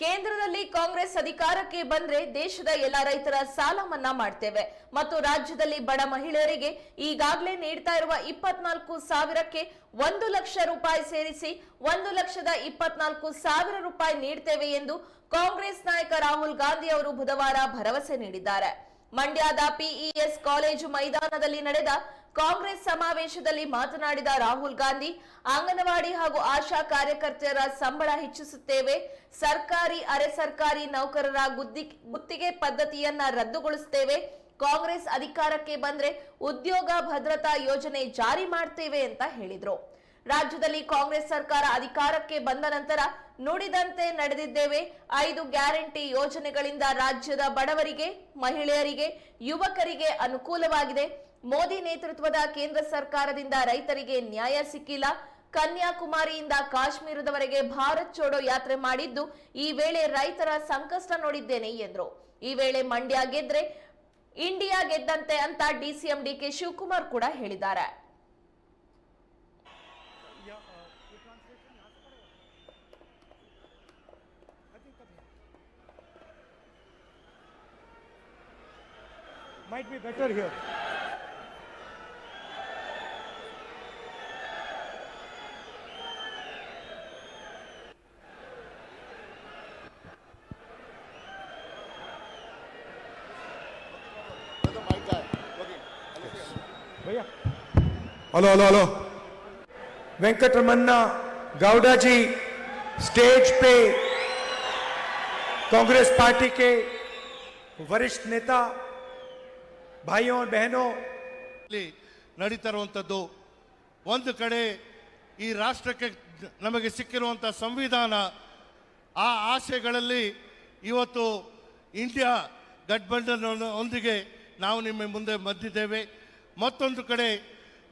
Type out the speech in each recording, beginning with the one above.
ಕೇಂದ್ರದಲ್ಲಿ ಕಾಂಗ್ರೆಸ್ ಅಧಿಕಾರಕ್ಕೆ ಬಂದ್ರೆ ದೇಶದ ಎಲ್ಲ ರೈತರ ಸಾಲ ಮನ್ನಾ ಮಾಡ್ತೇವೆ. ಮತ್ತು ರಾಜ್ಯದಲ್ಲಿ ಬಡ ಮಹಿಳೆಯರಿಗೆ ಈಗಾಗಲೇ ನೀಡ್ತಾ ಇರುವ ಇಪ್ಪತ್ನಾಲ್ಕು ಸಾವಿರಕ್ಕೆ ಒಂದು ಲಕ್ಷ ರೂಪಾಯಿ ಸೇರಿಸಿ ಒಂದು ಲಕ್ಷದ ಇಪ್ಪತ್ನಾಲ್ಕು ಸಾವಿರ ರೂಪಾಯಿ ನೀಡ್ತೇವೆ ಎಂದು ಕಾಂಗ್ರೆಸ್ ನಾಯಕ ರಾಹುಲ್ ಗಾಂಧಿ ಅವರು ಬುಧವಾರ ಭರವಸೆ ನೀಡಿದ್ದಾರೆ. ಮಂಡ್ಯದ ಪಿಇಎಸ್ ಕಾಲೇಜು ಮೈದಾನದಲ್ಲಿ ನಡೆದ ಕಾಂಗ್ರೆಸ್ ಸಮಾವೇಶದಲ್ಲಿ ಮಾತನಾಡಿದ ರಾಹುಲ್ ಗಾಂಧಿ, ಅಂಗನವಾಡಿ ಹಾಗೂ ಆಶಾ ಕಾರ್ಯಕರ್ತೆಯರ ಸಂಬಳ ಹೆಚ್ಚಿಸುತ್ತೇವೆ. ಸರ್ಕಾರಿ, ಅರೆ ಸರ್ಕಾರಿ ನೌಕರರ ಗುತ್ತಿಗೆ ಪದ್ಧತಿಯನ್ನ ರದ್ದುಗೊಳಿಸುತ್ತೇವೆ. ಕಾಂಗ್ರೆಸ್ ಅಧಿಕಾರಕ್ಕೆ ಬಂದ್ರೆ ಉದ್ಯೋಗ ಭದ್ರತಾ ಯೋಜನೆ ಜಾರಿ ಮಾಡ್ತೇವೆ ಅಂತ ಹೇಳಿದ್ರು. ರಾಜ್ಯದಲ್ಲಿ ಕಾಂಗ್ರೆಸ್ ಸರ್ಕಾರ ಅಧಿಕಾರಕ್ಕೆ ಬಂದ ನಂತರ ನುಡಿದಂತೆ ನಡೆದಿದ್ದೇವೆ. ಐದು ಗ್ಯಾರಂಟಿ ಯೋಜನೆಗಳಿಂದ ರಾಜ್ಯದ ಬಡವರಿಗೆ, ಮಹಿಳೆಯರಿಗೆ, ಯುವಕರಿಗೆ ಅನುಕೂಲವಾಗಿದೆ. ಮೋದಿ ನೇತೃತ್ವದ ಕೇಂದ್ರ ಸರ್ಕಾರದಿಂದ ರೈತರಿಗೆ ನ್ಯಾಯ ಸಿಕ್ಕಿಲ್ಲ. ಕನ್ಯಾಕುಮಾರಿಯಿಂದ ಕಾಶ್ಮೀರದವರೆಗೆ ಭಾರತ್ ಚೋಡೋ ಯಾತ್ರೆ ಮಾಡಿದ್ದು, ಈ ವೇಳೆ ರೈತರ ಸಂಕಷ್ಟ ನೋಡಿದ್ದೇನೆ, ಎಂದರು. ಈ ವೇಳೆ ಮಂಡ್ಯ ಗೆದ್ರೆ, ಇಂಡಿಯಾ ಗೆದ್ದಂತೆ ಅಂತ ಡಿಸಿಎಂ ಡಿಕೆ ಶಿವಕುಮಾರ್ ಕೂಡ ಹೇಳಿದ್ದಾರೆ. Might be better here. hello hello hello Venkataramanna Gowda ji stage पे कांग्रेस पार्टी के वरिष्ठ नेता भाइयों और बहनों ಇಲ್ಲಿ ನಡೀತಾ ಇರುವಂಥದ್ದು ಒಂದು ಕಡೆ ಈ ರಾಷ್ಟ್ರಕ್ಕೆ ನಮಗೆ ಸಿಕ್ಕಿರುವಂಥ ಸಂವಿಧಾನ ಆ ಆಶೆಗಳಲ್ಲಿ ಇವತ್ತು ಇಂಡಿಯಾ ಗಠಬಂಧನ ಒಂದಿಗೆ ನಾವು ನಿಮ್ಮ ಮುಂದೆ ಮದ್ದಿದ್ದೇವೆ ಮತ್ತೊಂದು ಕಡೆ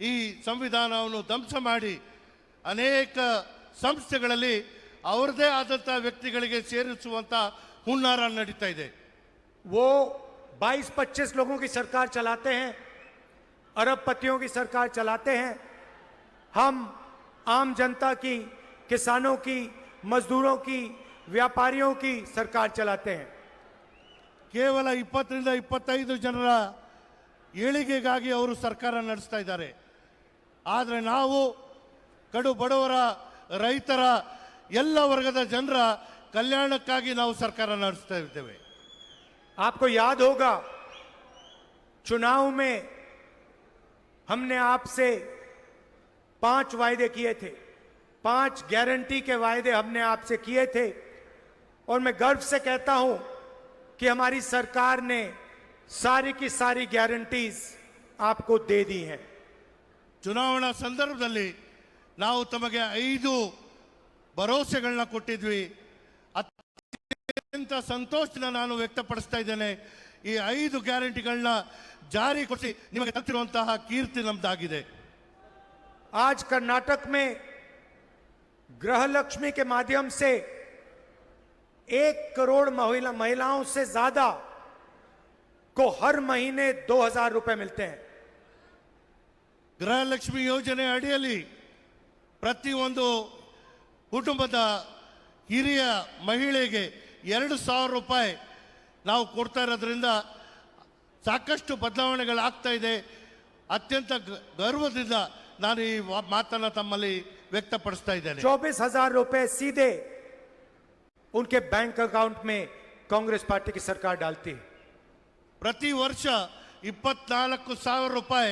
ಈ ಸಂವಿಧಾನವನ್ನು ಧ್ವಂಸ ಮಾಡಿ ಅನೇಕ ಸಂಸ್ಥೆಗಳಲ್ಲಿ ಅವರದೇ ಆದಂಥ ವ್ಯಕ್ತಿಗಳಿಗೆ ಸೇರಿಸುವಂಥ ಹುನ್ನಾರ ನಡೀತಾ ಇದೆ वो 22-25 लोगों की सरकार चलाते हैं अरबपतियों की सरकार चलाते हैं हम आम जनता की किसानों की मजदूरों की व्यापारियों की सरकार चलाते हैं ಕೇವಲ ಇಪ್ಪತ್ತರಿಂದ ಇಪ್ಪತ್ತೈದು ಜನರ ಏಳಿಗೆಗಾಗಿ ಅವರು ಸರ್ಕಾರ ನಡೆಸ್ತಾ ಇದ್ದಾರೆ ಆದರೆ ನಾವು ಕಡು ಬಡವರ ರೈತರ ಎಲ್ಲ ವರ್ಗದ ಜನರ ಕಲ್ಯಾಣಕ್ಕಾಗಿ ನಾವು ಸರ್ಕಾರ ನಡೆಸ್ತಾ ಇದ್ದೇವೆ आपको याद होगा चुनाव में हमने आपसे पांच वायदे किए थे पांच गारंटी के वायदे हमने आपसे किए थे और मैं गर्व से कहता हूं कि हमारी सरकार ने सारी की सारी गारंटीज आपको दे दी हैं ಚುನಾವಣಾ ಸಂದರ್ಭದಲ್ಲಿ ನಾವು ತಮಗೆ ಐದು ಭರವಸೆಗಳನ್ನ ಕೊಟ್ಟಿದ್ವಿ ಅತ್ಯಂತ ಸಂತೋಷನ ನಾನು ವ್ಯಕ್ತಪಡಿಸ್ತಾ ಇದ್ದೇನೆ ಈ ಐದು ಗ್ಯಾರಂಟಿಗಳನ್ನ ಜಾರಿ ಕೊಡಿಸಿ ನಿಮಗೆ ತಲುಪಿರುವಂತಹ ಕೀರ್ತಿ ನಮ್ದಾಗಿದೆ आज कर्नाटक में गृह लक्ष्मी के माध्यम से एक करोड़ महिला महिलाओं से ज्यादा को हर महीने दो हजार रुपए मिलते हैं ಗೃಹಲಕ್ಷ್ಮಿ ಯೋಜನೆ ಅಡಿಯಲ್ಲಿ ಪ್ರತಿಯೊಂದು ಕುಟುಂಬದ ಹಿರಿಯ ಮಹಿಳೆಗೆ ಎರಡು ಸಾವಿರ ರೂಪಾಯಿ ನಾವು ಕೊಡ್ತಾ ಇರೋದ್ರಿಂದ ಸಾಕಷ್ಟು ಬದಲಾವಣೆಗಳಾಗ್ತಾ ಇದೆ ಅತ್ಯಂತ ಗ- ಗರ್ವದಿಂದ ನಾನು ಈ ವಾ- ಮಾತನ್ನ ತಮ್ಮಲ್ಲಿ ವ್ಯಕ್ತಪಡಿಸ್ತಾ ಇದ್ದೇನೆ चौबीस हजार रुपए सीधे उनके बैंक अकाउंट में कांग्रेस पार्टी की सरकार डालती है ಪ್ರತಿ ವರ್ಷ ಇಪ್ಪತ್ನಾಲ್ಕು ಸಾವಿರ ರೂಪಾಯಿ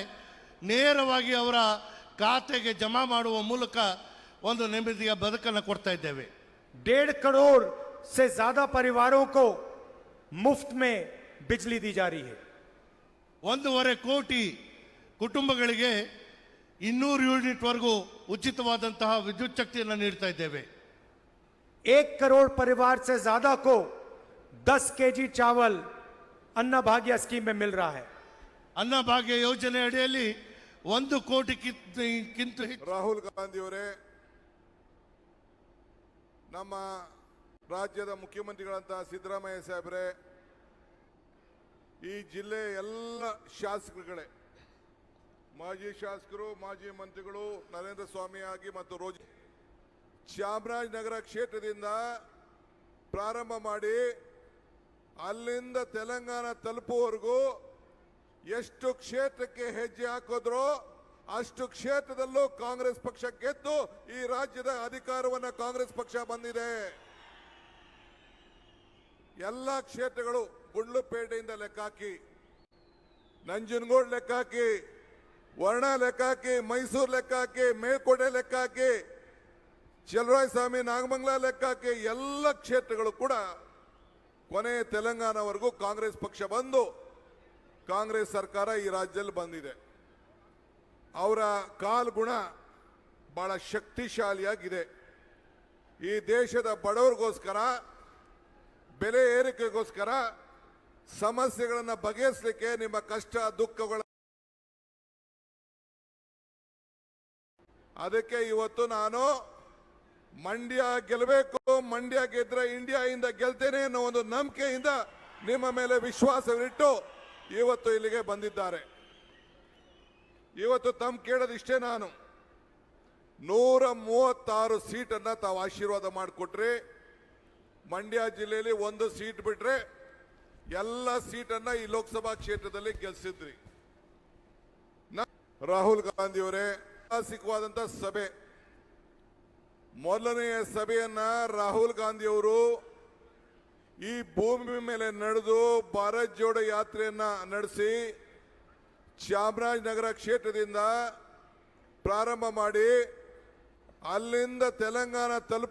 ನೇರವಾಗಿ ಅವರ ಖಾತೆಗೆ ಜಮಾ ಮಾಡುವ ಮೂಲಕ ಒಂದು ನೆಮ್ಮದಿಯ ಬದುಕನ್ನು ಕೊಡ್ತಾ ಇದ್ದೇವೆ डेढ़ करोड़ से ज्यादा परिवारों को मुफ्त में बिजली दी जा रही है ಒಂದೂವರೆ ಕೋಟಿ ಕುಟುಂಬಗಳಿಗೆ ಇನ್ನೂರು ಯೂನಿಟ್ವರೆಗೂ ಉಚಿತವಾದಂತಹ ವಿದ್ಯುತ್ ಶಕ್ತಿಯನ್ನು ನೀಡ್ತಾ ಇದ್ದೇವೆ एक करोड़ परिवार से ज्यादा को 10 केजी चावल अन्ना भाग्य स्कीम में मिल रहा है ಅನ್ನಭಾಗ್ಯ ಯೋಜನೆ ಅಡಿಯಲ್ಲಿ ಒಂದು ಕೋಟಿಕ್ಕಿಂತ ರಾಹುಲ್ ಗಾಂಧಿಯವರೇ, ನಮ್ಮ ರಾಜ್ಯದ ಮುಖ್ಯಮಂತ್ರಿಗಳಂತ ಸಿದ್ದರಾಮಯ್ಯ ಸಾಹೇಬ್ರೆ, ಈ ಜಿಲ್ಲೆ ಎಲ್ಲ ಶಾಸಕರುಗಳೇ, ಮಾಜಿ ಶಾಸಕರು, ಮಾಜಿ ಮಂತ್ರಿಗಳು, ನರೇಂದ್ರ ಸ್ವಾಮಿ ಆಗಿ ಮತ್ತು ರೋಜ್ ಚಾಮರಾಜನಗರ ಕ್ಷೇತ್ರದಿಂದ ಪ್ರಾರಂಭ ಮಾಡಿ ಅಲ್ಲಿಂದ ತೆಲಂಗಾಣ ತಲುಪುವವರೆಗೂ ಎಷ್ಟು ಕ್ಷೇತ್ರಕ್ಕೆ ಹೆಜ್ಜೆ ಹಾಕಿದ್ರೋ ಅಷ್ಟು ಕ್ಷೇತ್ರದಲ್ಲೂ ಕಾಂಗ್ರೆಸ್ ಪಕ್ಷ ಗೆದ್ದು ಈ ರಾಜ್ಯದ ಅಧಿಕಾರವನ್ನು ಕಾಂಗ್ರೆಸ್ ಪಕ್ಷ ಬಂದಿದೆ. ಎಲ್ಲ ಕ್ಷೇತ್ರಗಳು ಗುಂಡ್ಲುಪೇಟೆಯಿಂದ ಲೆಕ್ಕ ಹಾಕಿ, ನಂಜನಗೂಡ್ ಲೆಕ್ಕ ಹಾಕಿ, ವರ್ಣ ಲೆಕ್ಕ ಹಾಕಿ, ಮೈಸೂರು ಲೆಕ್ಕ ಹಾಕಿ, ಮೇಲ್ಕೋಟೆ ಸ್ವಾಮಿ ನಾಗಮಂಗಲ ಲೆಕ್ಕ ಹಾಕಿ, ಎಲ್ಲ ಕ್ಷೇತ್ರಗಳು ಕೂಡ ಕೊನೆ ತೆಲಂಗಾಣವರೆಗೂ ಕಾಂಗ್ರೆಸ್ ಪಕ್ಷ ಬಂದು ಕಾಂಗ್ರೆಸ್ ಸರ್ಕಾರ ಈ ರಾಜ್ಯದಲ್ಲಿ ಬಂದಿದೆ. ಅವರ ಕಾಲ್ಗುಣ ಬಹಳ ಶಕ್ತಿಶಾಲಿಯಾಗಿದೆ. ಈ ದೇಶದ ಬಡವರಿಗೋಸ್ಕರ, ಬೆಲೆ ಏರಿಕೆಗೋಸ್ಕರ ಸಮಸ್ಯೆಗಳನ್ನು ಬಗೆಹರಿಸಲಿಕ್ಕೆ ನಿಮ್ಮ ಕಷ್ಟ, ದುಃಖಗಳ ಅದಕ್ಕೆ ಇವತ್ತು ನಾನು ಮಂಡ್ಯ ಗೆಲ್ಲಬೇಕು, ಮಂಡ್ಯ ಗೆದ್ರೆ ಇಂಡಿಯಾ ಇಂದ ಗೆಲ್ತೇನೆ ಅನ್ನೋ ಒಂದು ನಂಬಿಕೆಯಿಂದ ನಿಮ್ಮ ಮೇಲೆ ವಿಶ್ವಾಸವಿಟ್ಟು ಇವತ್ತು ಇಲ್ಲಿಗೆ ಬಂದಿದ್ದಾರೆ. ಇವತ್ತು ತಮ್ಮ ಕೇಳೋದಿಷ್ಟೇ ನಾನು. ನೂರ ಮೂವತ್ತಾರು ಸೀಟನ್ನ ತಾವು ಆಶೀರ್ವಾದ ಮಾಡಿಕೊಟ್ರಿ, ಮಂಡ್ಯ ಜಿಲ್ಲೆಯಲ್ಲಿ ಒಂದು ಸೀಟ್ ಬಿಟ್ರೆ ಎಲ್ಲ ಸೀಟನ್ನ ಈ ಲೋಕಸಭಾ ಕ್ಷೇತ್ರದಲ್ಲಿ ಗೆಲ್ಸಿದ್ರಿ. ರಾಹುಲ್ ಗಾಂಧಿಯವರೇ, ಐತಿಹಾಸಿಕವಾದಂತ ಸಭೆ. ಮೊದಲನೆಯ ಸಭೆಯನ್ನ ರಾಹುಲ್ ಗಾಂಧಿಯವರು ಈ ಭೂಮಿ ಮೇಲೆ ನಡೆದು ಭಾರತ್ ಜೋಡೋ ಯಾತ್ರೆಯನ್ನು ನಡೆಸಿ ಚಾಮರಾಜನಗರ ಕ್ಷೇತ್ರದಿಂದ ಪ್ರಾರಂಭ ಮಾಡಿ ಅಲ್ಲಿಂದ ತೆಲಂಗಾಣ ತಲುಪ